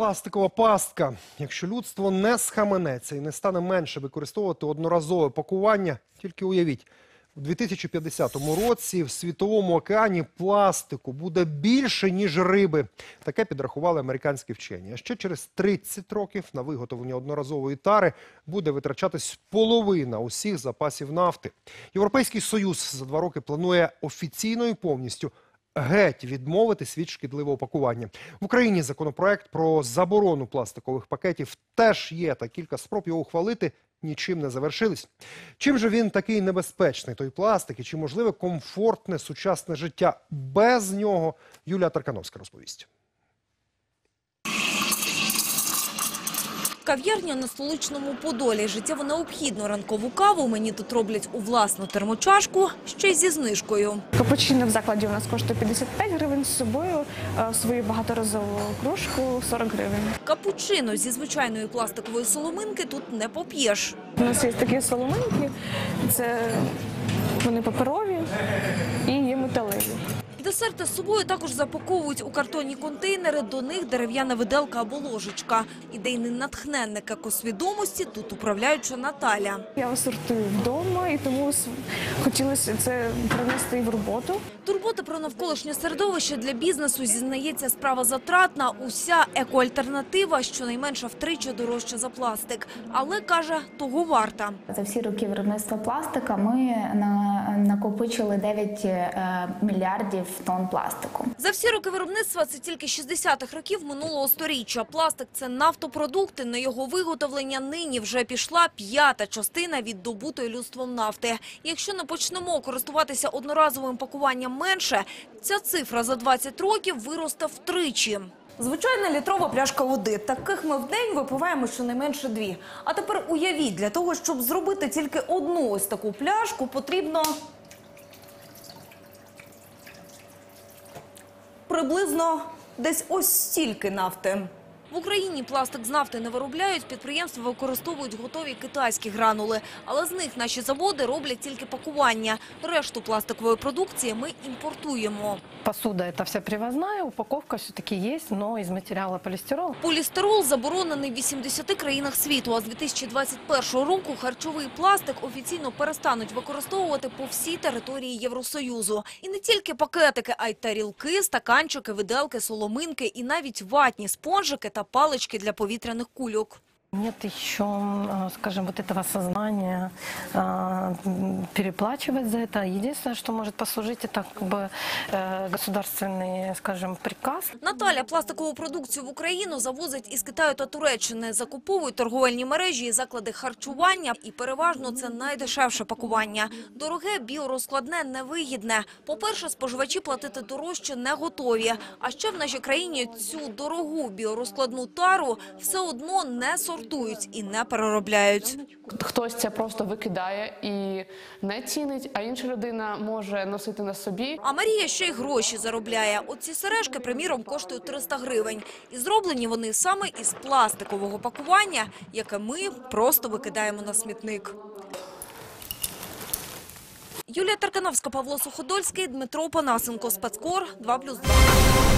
пластикова пастка. Якщо людство не схаменеться і не стане менше використовувати одноразове пакування, тільки уявіть, у 2050 році в світовому океані пластику буде більше, ніж риби. Таке підрахували американські вчені. А ще через 30 років на виготовлення одноразової тари буде витрачатись половина усіх запасів нафти. Європейський союз за два роки планує офіційно і повністю геть відмовитись від шкідливого пакування. В Україні законопроект про заборону пластикових пакетів теж є, та кілька спроб його ухвалити нічим не завершились. Чим же він такий небезпечний, той пластик, і чи можливе комфортне сучасне життя без нього? Юлія Таркановська розповість. Кав'ярня на столичному Подолі. Життєво необхідну ранкову каву мені тут роблять у власну термочашку, ще й зі знижкою. Капучино в закладі у нас коштує 55 гривень з собою, е, свою багаторазову кружку 40 гривень. Капучино зі звичайної пластикової соломинки тут не поп'єш. У нас є такі соломинки, це вони паперові. Десерти з собою також запаковують у картонні контейнери, до них дерев'яна виделка або ложечка. Ідейний натхненник екосвідомості тут управляюча Наталя. Я сортую вдома і тому хотілося це принести і в роботу. Турбота про навколишнє середовище для бізнесу зізнається справа затратна. Уся екоальтернатива щонайменше втричі дорожча за пластик. Але каже, того варта. За всі роки виробництва пластика ми на- накопичили 9 е, мільярдів тонн пластику. За всі роки виробництва це тільки 60-х років минулого сторіччя. Пластик це нафтопродукти. На його виготовлення нині вже пішла п'ята частина від добутої людством нафти. Якщо не почнемо користуватися одноразовим пакуванням менше, ця цифра за 20 років виросте втричі. Звичайна літрова пляшка води. Таких ми в день випиваємо щонайменше дві. А тепер уявіть, для того, щоб зробити тільки одну ось таку пляшку, потрібно приблизно десь ось стільки нафти. В Україні пластик з нафти не виробляють, підприємства використовують готові китайські гранули. Але з них наші заводи роблять тільки пакування. Решту пластикової продукції ми імпортуємо. Посуда это вся привозная, упаковка все-таки есть, но из материала полистирол. Полістирол заборонений в 80 країнах світу, а з 2021 року харчовий пластик офіційно перестануть використовувати по всій території Євросоюзу. І не тільки пакетики, а й тарілки, стаканчики, виделки, соломинки і навіть ватні спонжики та палички для повітряних кульок. Нет еще, э, скажем, вот этого сознания э, м, переплачивать за это. Единственное, что может послужить, это как бы э, государственный, скажем, приказ. Наталя пластикову продукцію в Україну завозить із Китаю та Туреччини. Закуповують торговельні мережі і заклади харчування. І переважно це найдешевше пакування. Дороге біорозкладне невигідне. По-перше, споживачі платити дорожче не готові. А ще в нашій країні цю дорогу біорозкладну тару все одно не сортують і не переробляють. Хтось це просто викидає і не цінить, а інша людина може носити на собі. А Марія ще й гроші заробляє. Оці сережки, приміром, коштують 300 гривень. І зроблені вони саме із пластикового пакування, яке ми просто викидаємо на смітник. Юлія Таркановська, Павло Суходольський, Дмитро Панасенко, Спецкор, 2+,2.